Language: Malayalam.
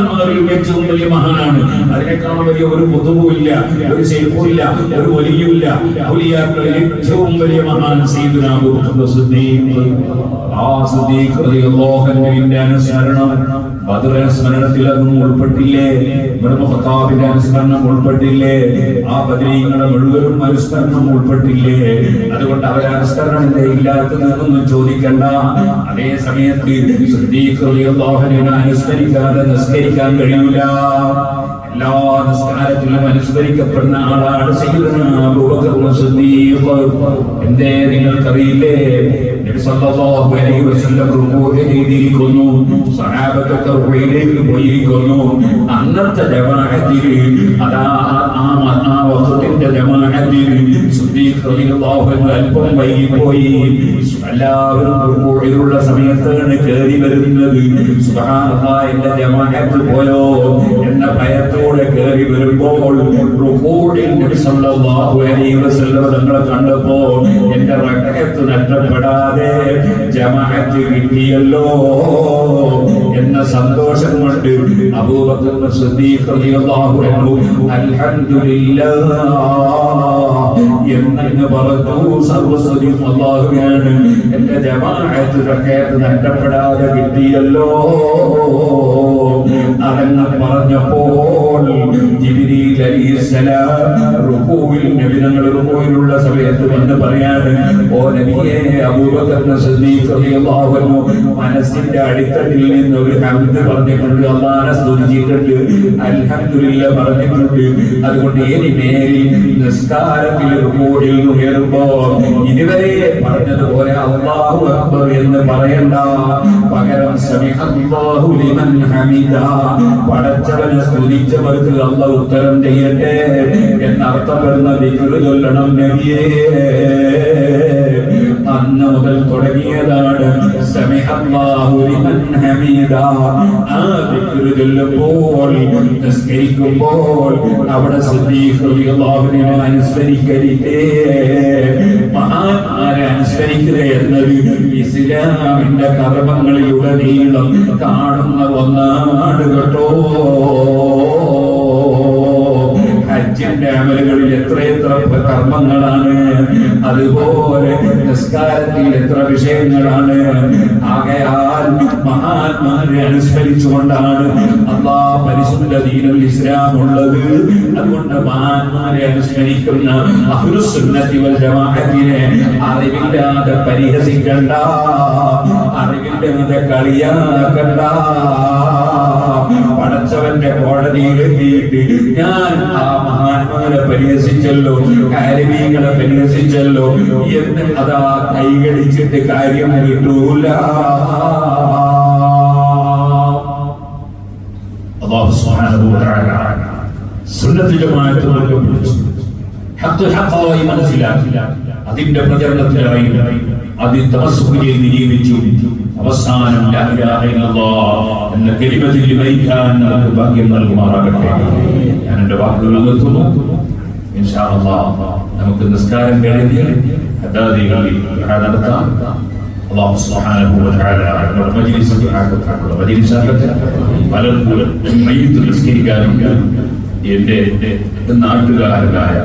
മഹാന്മാരിലും ഏറ്റവും വലിയ മഹാനാണ്. അതിനേക്കാൾ വലിയ ഒരു പൊതുവുമില്ല ഒരു ശൈഫുമില്ല ഒരു വലിയുമില്ല. ഔലിയാക്കളിൽ ഏറ്റവും വലിയ മഹാൻ അനുസ്മരണം ആ ബദരീങ്ങളുടെ മുഴുവനും അതുകൊണ്ട് അവരെ ചോദിക്കണ്ട. അതേ സമയത്ത് അനുസ്മരിക്കാതെ അൻഹുവിനെ കഴിയില്ല കഴിയൂല. എല്ലാ നിസ്കാരത്തിലും അനുസ്മരിക്കപ്പെടുന്ന ആളാണ് എന്തേ നിങ്ങൾക്കറിയില്ലേ? പോയിരിക്കുന്നു. അന്നത്തെ ജമാഅത്തിൽ അതാ ആ വഖത്തിന്റെ അല്പം വൈകിപ്പോയി എല്ലാവരും റുകൂയിലുള്ള സമയത്താണ് കയറി വരുന്നത് എന്റെ ജമാഅത്ത് പോയോ എന്ന ഭയത്തോടെ കയറി വരുമ്പോൾ തങ്ങളെ കണ്ടപ്പോൾ എന്റെ റകഅത്ത് നഷ്ടപ്പെടാതെ ജമാഅത്ത് കിട്ടിയല്ലോ. എന്ന സന്തോഷം കൊണ്ട് അബൂബക്കർ സിദ്ദീഖ് റളിയല്ലാഹു അൻഹു അൽഹംദുലില്ലാഹ് പറഞ്ഞു സർവസ്വരിയും അല്ലാഹുവാണ് എന്റെ ജമാഅത്ത് നഷ്ടപ്പെടാതെ കിട്ടിയല്ലോ. അതെന്ന് പറഞ്ഞപ്പോൾ തങ്ങൾ സമയത്ത് വന്ന് പറയാണ് ഓ മനസ്സിന്റെ അടിത്തട്ടിൽ നിന്ന് ഒരു ഹംദ് പറഞ്ഞിട്ടുണ്ട് അള്ളാനെ സ്തുതിച്ചിട്ടുണ്ട്. അൽഹംദുലില്ല പറഞ്ഞിട്ടുണ്ട്. അതുകൊണ്ട് ഇനി മേലിൽ നിസ്കാരത്തിൽ റുകൂയിൽ ഉയരുമ്പോ ഇതുവരെ പറഞ്ഞതുപോലെ അള്ളാഹു അക്ബർ എന്ന് പറയണ്ട. പടച്ചവനെ സ്തുതിച്ചവർക്ക് അല്ല ഉത്തരം ചെയ്യട്ടെ എന്നർത്ഥപ്പെടുന്ന ദിക്റ് ചൊല്ലണം നബിയേ. അന്ന് മുതൽ തുടങ്ങിയതാണ്. ആ ചൊല്ലുമ്പോൾ നിസ്കരിക്കുമ്പോൾ അവിടെ അനുസ്മരിക്കരുതേ മഹാന്മാരെ അനുസ്മരിക്കുക ഇസ്ലാമിന്റെ കാണുന്ന ഒന്നാണ് കേട്ടോ. ഹജ്ജിന്റെ അമലുകളിൽ എത്രയെത്ര കർമ്മങ്ങളാണ്. അതുപോലെ നിസ്കാരത്തിൽ എത്ര വിഷയങ്ങളാണ് ആകയാൽ മഹാത്മാരെ അനുസ്മരിച്ചുകൊണ്ടാണ് അള്ളാ പരിശുദ്ധ ദീനുൽ ഇസ്ലാം ഉള്ളത്. അതുകൊണ്ട് മഹാന്മാരെ അനുസ്മരിക്കുന്ന അഹുരുസുന്നതി ജമാഅത്തിനെ അറിവില്ലാതെ പരിഹസിക്കണ്ട അറിവില്ലാതെ കളിയാക്കണ്ട. പടച്ചവന്റെ കോടതിയിലെത്തിയിട്ട് ഞാൻ ആ മഹാത്മാരെ പരിഹസിച്ചല്ലോ കാര്യങ്ങളെ പരിഹസിച്ചല്ലോ എന്ന് അതാ കൈകടിച്ചിട്ട് കാര്യം കിട്ടൂല. അല്ലാഹു സുബ്ഹാനഹു വ തആല സുന്നത്ത് ജമാഅത്ത് മുറുകെ പിടിച്ചു ഹഖ് ഹഖായി മനസ്സിലാക്കി. അതിന്റെ പ്രചരണത്തിലായി അതിൽ തമസ്സുക്ക് ചെയ്ത് ജീവിച്ചു. അവസാനം എന്ന കലിമത്തിൽ ലയിക്കാൻ നമുക്ക് ഭാഗ്യം നൽകുമാറാകട്ടെ. ഞാൻ എന്റെ വാക്കുകൾ നിർത്തുന്നു നമുക്ക് നിസ്കാരം കഴിഞ്ഞ് നടത്താം. അള്ളാഹു സുബ്ഹാനഹു വ തആല നമ്മുടെ മജ്ലിസ് ആകട്ടെ മജ്ലിസ് ആകട്ടെ. പലർക്കും മയ്യത്ത് നിസ്കരിക്കാനും എന്റെ നാട്ടുകാരനായ